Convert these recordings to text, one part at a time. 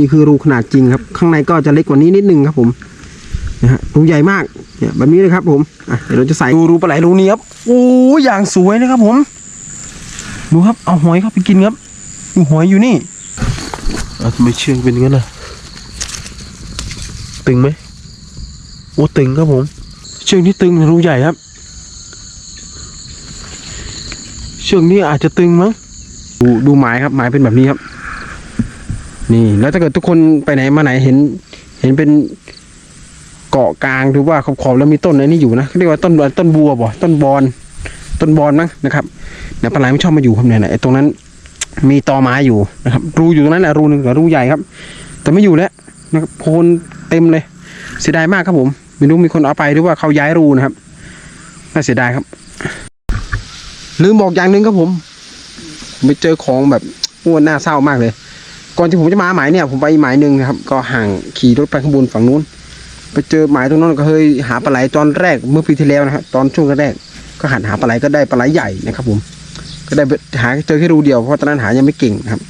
นี่คือรูขนาดจริงครับ ข้างในก็จะเล็กกว่านี้นิดนึงครับผมนะฮะรูใหญ่มากเนี่ยแบบนี้เลยครับผมอะเดี๋ยวเราจะใส่ดูรูปลาไหลรูนี้ครับโอ้ยอย่างสวยนะครับผม ดูครับเอาหอยเข้าไปกินครับดูหอยอยู่นี่อะทำไมเชือกเป็นอย่างนั้นล่ะตึงไหมโอ้ตึงครับผม เชือกนี้ตึงรูใหญ่ครับ เชือกนี้อาจจะตึงมั้งดูดูหมายครับหมายเป็นแบบนี้ครับ นี่ แล้วถ้าเกิดทุกคนไปไหนมาไหนเห็น เห็นเป็นเกาะกลางหรือว่าขอบๆแล้วมีต้นอะไรนี่อยู่นะเรียกว่าต้นต้นบัวบ่ต้นบอน ต้นบอนมั้งนะครับเนี่ยปลาไหลไม่ชอบมาอยู่ครับเนี่ยนะไอ้ตรงนั้น มีตอไม้อยู่นะครับ รูอยู่ตรงนั้นแหละรูหนึ่งกับรูใหญ่ครับ แต่ไม่อยู่แล้วนะครับโพนเต็มเลยเสียดายมากครับผมไม่รู้มีคนเอาไปหรือว่าเขาย้ายรูนะครับน่าเสียดายครับ ลืมบอกอย่างหนึ่งครับผมไปเจอของแบบอ้วนน่าเศร้ามากเลย ก่อนที่ผมจะมาหมายเนี่ยผมไปหมายหนึ่งนะครับ ก็ห่างขี่รถไปข้างบนฝั่งนู้น ไปเจอหมายตรงนั้นก็เคยหาปลาไหลตอนแรกเมื่อปีที่แล้วนะครับตอนช่วงแรกก็หันหาปลาไหลก็ได้ปลาไหลใหญ่นะครับ ผม ก็ได้หาเจอแค่รูเดียวเพราะตอนนั้นหายังไม่เก่งครับ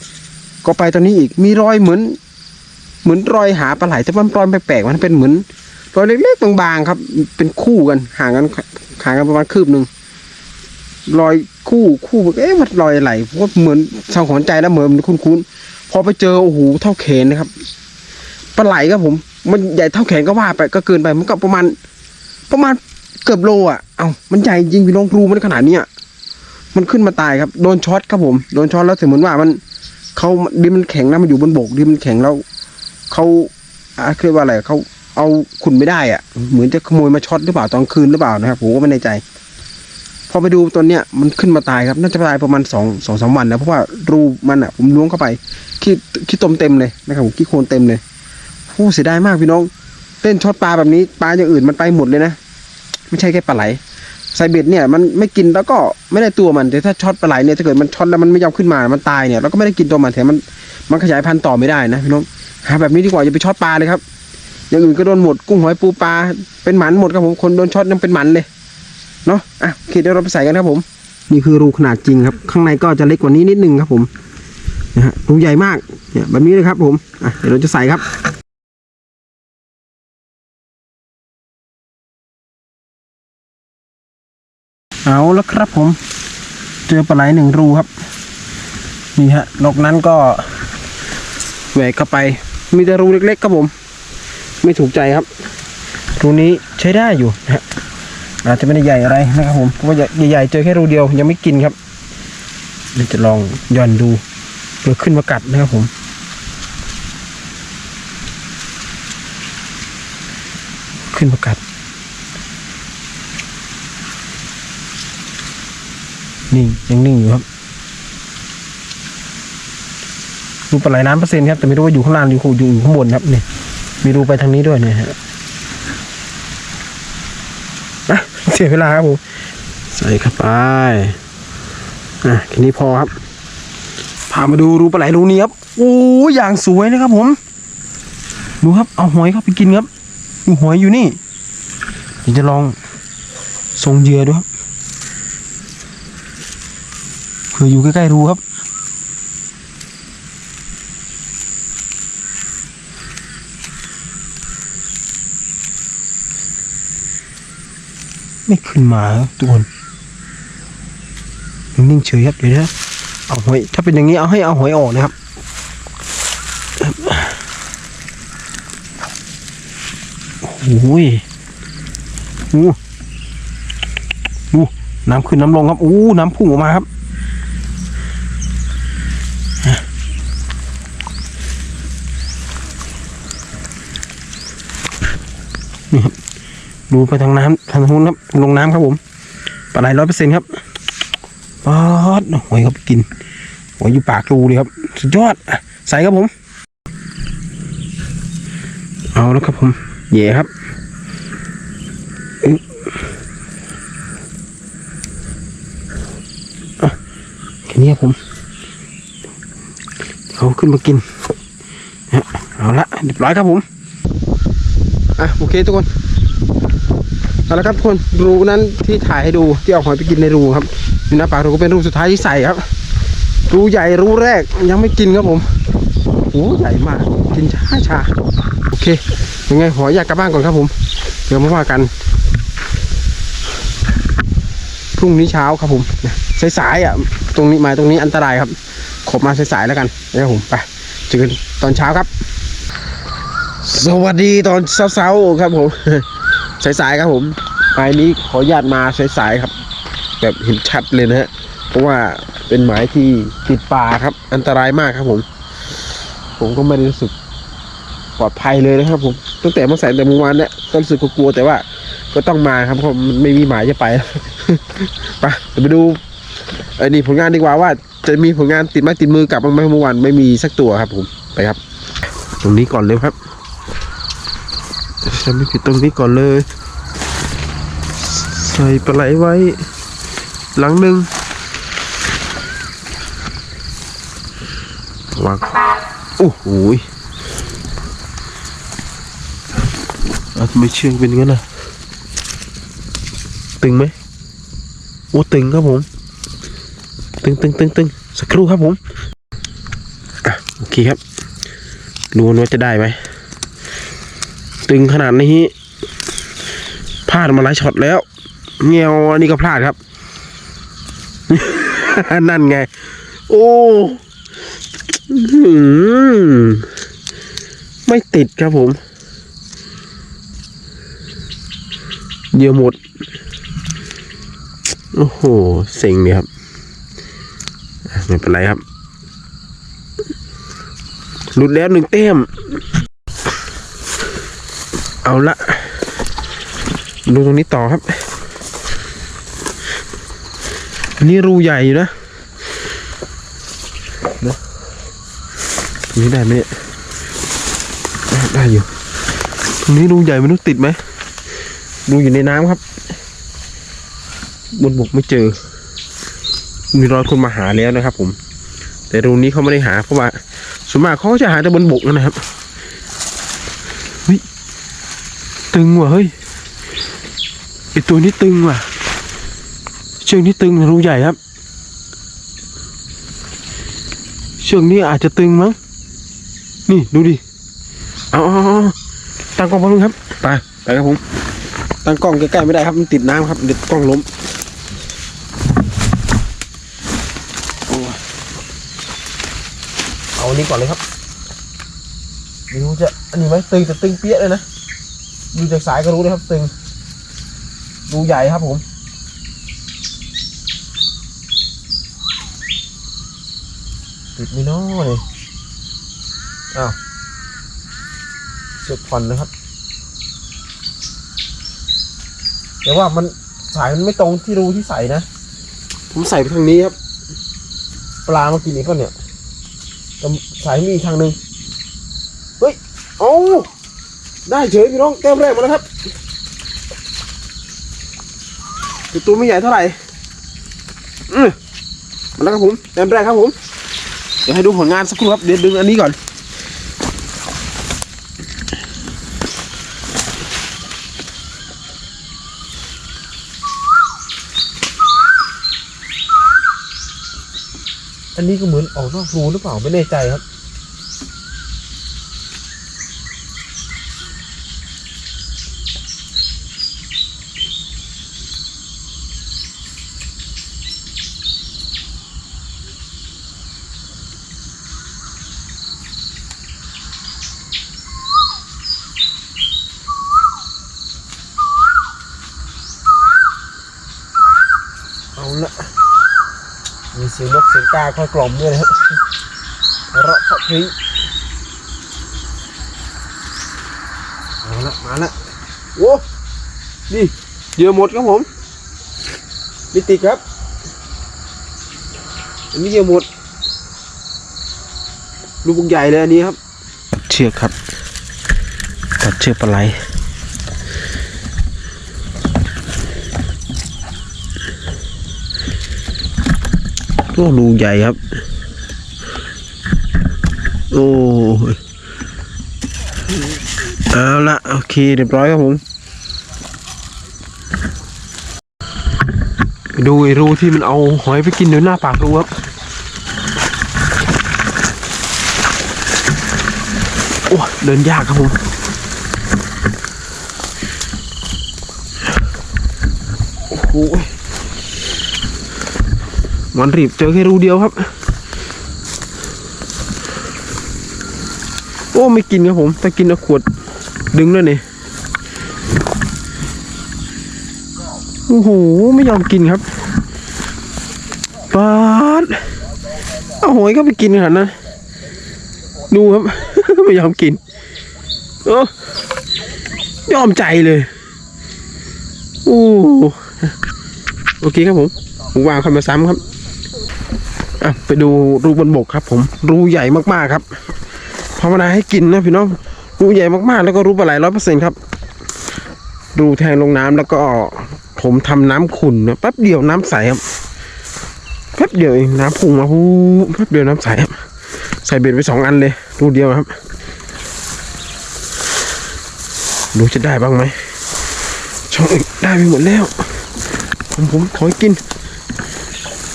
ก็ไปตอนนี้อีกมีรอยเหมือน เหมือนรอยหาปลาไหลแต่มันรอยแปลกๆมันเป็นเหมือนรอยเล็กๆบางๆครับ เป็นคู่กันห่างกันห่างกันประมาณคืบหนึ่งรอยคู่คู่เอ๊ะมันรอยอะไรเพราะเหมือนชาวหอนใจแล้วเหมือนคุ้นๆ พอไปเจอโอ้โหเท่าแขนนะครับปลาไหลครับผม มันใหญ่เท่าแขนก็ว่าไปก็เกินไปมันก็ประมาณ ประมาณเกือบโลอะเอามันใหญ่จริงพี่น้องครูมันขนาดเนี้ยมันขึ้นมาตายครับโดนช็อตครับผมโดนช็อตแล้วถึงเหมือนว่ามันเขาดินมันแข็งนะมันอยู่บนบกดินมันแข็งแล้วเขาอ่าเรียกว่าอะไรเขาเอาขุนไม่ได้อะ เหมือนจะขโมยมาช็อตหรือเปล่าตอนคืนหรือเปล่านะครับผมก็ไม่แน่ใจ พอไปดูตัวเนี้ยมันขึ้นมาตายครับ น่าจะตายประมาณสองสองสามวันนะเพราะว่ารูมันอะผมล้วงเข้าไปขี้ขี้ตมเต็มเลยนะครับผมขี้โคลนเต็มเลยโอ้เสียดายมากพี่น้องเล่นช็อตปลาแบบนี้ปลาอย่างอื่นมันไปหมดเลยนะไม่ใช่แค่ปลาไหลไซเบ็ดเนี่ยมันไม่กินแล้วก็ไม่ได้ตัวมันแต่ถ้าช็อตปลาไหลเนี่ยถ้าเกิดมันช็อตแล้วมันไม่ยอมขึ้นมามันตายเนี่ยเราก็ไม่ได้กินตัวมันแถมมันมันขยายพันธุ์ต่อไม่ได้นะพี่น้องหาแบบนี้ดีกว่าอย่าไปช็อตปลาเลยครับอย่างอื่นก็โดนหมดกุ้งหอยปูปลาเป็นหมันหมดครับผมคนโดนช็อตยังเป็นหมันเลย เนาะอะโอเคเดี๋ยวเราไปใส่กันครับผม นี่คือรูขนาดจริงครับ ข้างในก็จะเล็กกว่านี้นิดนึงครับผมนะฮะรูใหญ่มากเนี่ยแบบนี้เลยครับผมอะเดี๋ยวเราจะใส่ครับเอาแล้วครับผม เจอปลาไหลหนึ่งรูครับ นี่ฮะนอกนั้นก็แหวกเข้าไป มีแต่รูเล็กๆครับผม ไม่ถูกใจครับ รูนี้ใช้ได้อยู่นะฮะ อาจจะไม่ได้ใหญ่อะไรนะครับผมเพราะว่าใหญ่ๆเจอแค่รูเดียวยังไม่กินครับเดี๋ยวจะลองย่อนดูเผื่อขึ้นมากัดนะครับผมขึ้นมากัดนิ่งยังนิ่งอยู่ครับรูปลาไหลน้ำเปอร์เซ็นต์ครับแต่ไม่รู้ว่าอยู่ข้างล่างหรืออยู่อยู่ข้างบนครับเนี่ยมีรูไปทางนี้ด้วยเนี่ยฮะ อะเสียเวลาครับผมใส่เข้าไปอะแค่นี้พอครับพามาดูรูปลาไหลรูนี้ครับโอ้ยอย่างสวยนะครับผมดูครับเอาหอยเข้าไปกินครับดูหอยอยู่นี่เดี๋ยวจะลองส่งเหยื่อดูครับเผื่ออยู่ใกล้ๆรูครับ ไม่ขึ้นมาทุกคนนิ่งเฉยครับเดี๋ยวนะเอาหอยถ้าเป็นอย่างนี้เอาให้เอาหอยออกนะครับโอ้ยโอ้โอ้น้ำขึ้นน้ำลงครับโอ้น้ำพุ่งออกมาครับนี่ครับ ดูไปทางน้ำทางนู้นครับลงน้ำครับผมปลาไหลร้อยเปอร์เซ็นต์ครับป๊อดหอยครับกินหอยอยู่ปากรูเลยครับ สุดยอดใส่ครับผม เอาแล้วครับผมเย่ครับอึ๊บอะแค่นี้ครับผม เขาขึ้นมากินเอาละเรียบร้อยครับผมอะโอเคทุกคน เอาละครับทุกคนรูนั้นที่ถ่ายให้ดูที่เอาหอยไปกินในรูครับนี่นะปากรูก็เป็นรูสุดท้ายที่ใส่ครับ รูใหญ่รูแรกยังไม่กินครับผมโอ้ใหญ่มาก กินช้าชาโอเคยังไงขออยากกลับบ้านก่อนครับผม เดี๋ยวมาว่ากันพรุ่งนี้เช้าครับผมสายๆอะตรงนี้มาตรงนี้อันตรายครับ ขบมาสายๆแล้วกันนะครับผมไปเจอกันตอนเช้าครับ สวัสดีตอนเช้าๆครับผม สายๆครับผมไปนี้ขออนุญาตมาสายๆครับ แบบเห็นชัดเลยนะฮะเพราะว่าเป็นหมายที่ติดป่าครับ อันตรายมากครับผม ผมก็ไม่ได้รู้สึกปลอดภัยเลยนะครับ ผมตั้งแต่เมื่อแสนแต่เมื่อวานเนี่ยก็รู้สึกกลัวแต่ว่า ก็ต้องมาครับเพราะมันไม่มีหมายจะไปไปเดี๋ยวไปดูไอ้นี่ผลงานดีกว่าว่าจะมีผลงานติดไม้ติดมือกลับบ้าไหมเมื่อวานไม่มีสักตัวครับ ผมไปครับ ตรงนี้ก่อนเลยครับ จะไม่ผิดตรงนี้ก่อนเลย ใส่ปลาไหลไว้ หลังหนึ่งวางโอ้โหยเอาทำไมเชือกเป็นย่างนั้นล่ะ ตึงไหมโอ้ตึงครับผม ตึงตึงตึงตึงสักครู่ครับผม อะ โอเคครับ ดูนว่าจะได้ไหม ตึงขนาดนี้พลาดมาหลายช็อตแล้วเงียวอันนี้ก็พลาดครับ นั่นไง โอ้หือไม่ติดครับผมเยื่อหมด โอ้โห เซ็งเนี่ยครับ ไม่เป็นไรครับ หลุดแล้วหนึ่งเต้ม เอาละดูตรงนี้ต่อครับอันนี้รูใหญ่อยู่นะนะตรงนี้ได้ไหมเนี่ยได้ได้อยู่ตรงนี้รูใหญ่ม่รู้ติดไหมรูอยู่ในน้ำครับ บนบกไม่เจอ มีรอยคนมาหาแล้วนะครับ ผม แต่รูนี้เขาไม่ได้หาเพราะว่าส่วนมากเขาจะหาแต่บนบกนะครับเฮ้ย ตึงว่ะเฮ้ยไอตัวนี้ตึงว่ะ เชือกนี้ตึงรูใหญ่ครับ เชือกนี้อาจจะตึงมั้ง นี่ดูดิ เอาเอาเอาเอาตั้งกล้องแป๊บนึงครับ ไป ไปครับผม ตั้งกล้องใกล้ๆไม่ได้ครับ มันติดน้ำครับ เด็ดกล้องล้มโอ้ยเอาอันนี้ก่อนเลยครับไม่รู้จะอันนี้ไหมตึงแต่ตึงเปี้ยเลยนะ ดูจากสายก็รู้เลยครับ ตึง ดูใหญ่ครับผม ติดไม่น้อยอ้าวเสือกผ่อนนะครับแต่ว่ามันสายมันไม่ตรงที่รูที่ใส่นะ ผมใส่ไปทางนี้ครับ ปลามากินอีกก็เนี่ยแต่สายมีอีกทางหนึ่งเฮ้ย โอ้ ได้เฉยพี่น้องแต้มแรกมาแล้วครับต่ตัวไม่ใหญ่เท่าไหร่อืมมาแล้วครับผมแต้มแรกครับผม เดี๋ยวให้ดูผลงานสักครู่ครับ เดี๋ยวดึงอันนี้ก่อนอันนี้ก็เหมือนออกนอกรูหรือเปล่าไม่แน่ใจครับ เอาละมีเสียงนกเสียงกาคอยกล่อมด้วยนะครับเราะเพราะพริ้งเอาละมาละโอ้นี่เยื่อหมดครับผมนี่ติดครับ อันนี้เยื่อหมด ลูกใหญ่เลยอันนี้ครับ เชือกครับตัดเชือกปลาไหล โอ้รูใหญ่ครับ โอ้เอาละโอเคเรียบร้อยครับผม ดูไอ้รูที่มันเอาหอยไปกินเดี๋ยวหน้าปากรูครับโอ้เดินยากครับผมโอ้โห มันรีบเจอแค่รูเดียวครับ โอ้ไม่กินครับผม ถ้ากินเอาขวดดึงแล้วนี่โอ้โห ไม่ยอมกินครับปาดเอาหอยก็ไปกินขนาดนั้นดูครับ ไม่ยอมกินเออยอมใจเลยโอ้โอเคครับผมวางคันมาซ้ำครับ ไปดูรูบนบกครับ ผมรูใหญ่มากๆครับภาวนาให้กินนะพี่น้องรูใหญ่มากๆ แล้วก็รูปลาไหลร้อยเปอร์เซ็นต์ครับ รูแทงลงน้ำแล้วก็ผมทำน้ำขุ่นนะแป๊บเดียวน้ำใสครับแป๊บเดียวเองน้ำพุ่งมาพูแป๊บเดียวน้ำใสครับใส่เบ็ดไปสองอันเลยรูเดียวครับดูจะได้บ้างไหมช่องอื่นได้ไปหมดแล้ว ผมผมขอกิน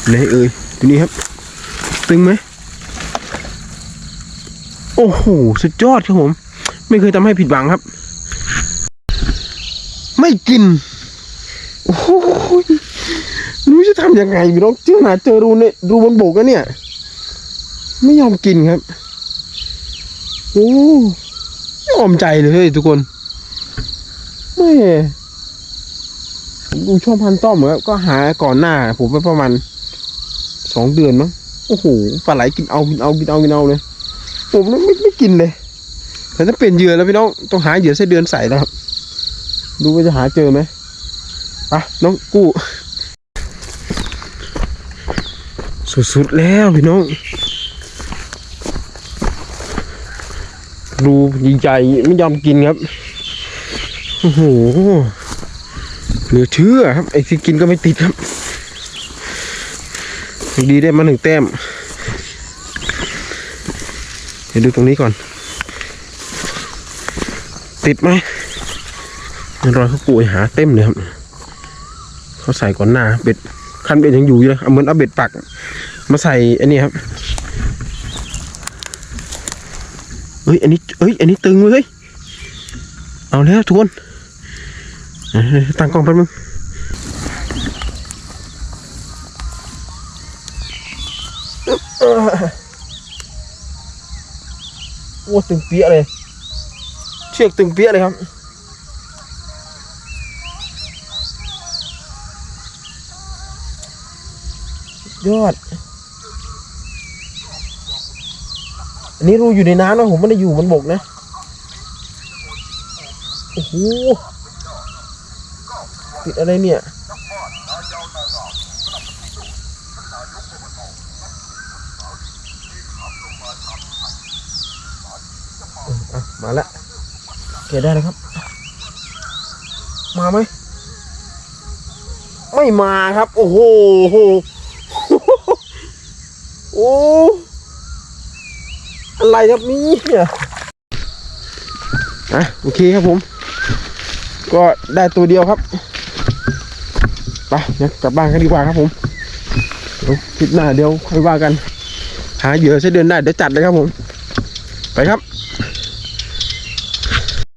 ไหนเอ่ยตัวนี้ครับ ตึงไหมโอ้โห สุดยอดครับผม ไม่เคยทำให้ผิดหวังครับ ไม่กิน โอ้โหรู้จะทำยังไงพี่น้องเจอหนาเจอรูเนี่ยรูบนบกอะเนี่ย ไม่ยอมกินครับ โอ้ยอมใจเลยทุกคนไม่ดูช่องพันต้อมครับก็หาก่อนหน้า ผมไปประมาณสองเดือนมั้ง โอ้โหปลาไหลกินเอากินเอากินเอากินเอาเลยผมไม่ไม่กินเลยแต่ถ้าเปลี่ยนเหยื่อแล้วพี่น้องต้องหาเหยื่อไส้เดือนใส่แล้วครับ ดูว่าจะหาเจอไหมไปะน้องกู้ สุดๆแล้วพี่น้องดูใหญ่ๆไม่ยอมกินครับโอ้โหเหลือเชื่อครับไอ้ที่กินก็ไม่ติดครับ ดีได้มาหนึ่งแต้ม เดี๋ยวดูตรงนี้ก่อน ติดไหมรอยเขาป่วยหาเต็มเลยครับ เขาใส่ก่อนหน้าเบ็ดคันเบ็ดยังอยู่อยู่เลยเอาเหมือนเอาเบ็ดปัก มาใส่อันนี้ครับเฮ้ยอันนี้เฮ้ยอันนี้ตึงเว้ยเอาแล้วทุกคนตั้งกล้องแป๊บนึง โอ้ตึงเปี้ยเลย เชือกตึงเปี้ยเลยครับยอด อันนี้รูอยู่ในน้ำนะผมไม่ได้อยู่บนบกนะ โอ้โหติดอะไรเนี่ย เอออะ มาแล้วโอเคได้เลยครับ มาไหมไม่มาครับ โอ้โหโอ้อะไรครับนี่อะโอเคครับผม ก็ได้ตัวเดียวครับไปเดี๋ยกลับบ้านกันดีกว่าครับผมเดี๋ยวคลิปหน้าเดี๋ยวค่อยว่ากัน หาเหยื่อใช้เดินได้เดี๋ยวจัดเลยครับผม ไปครับ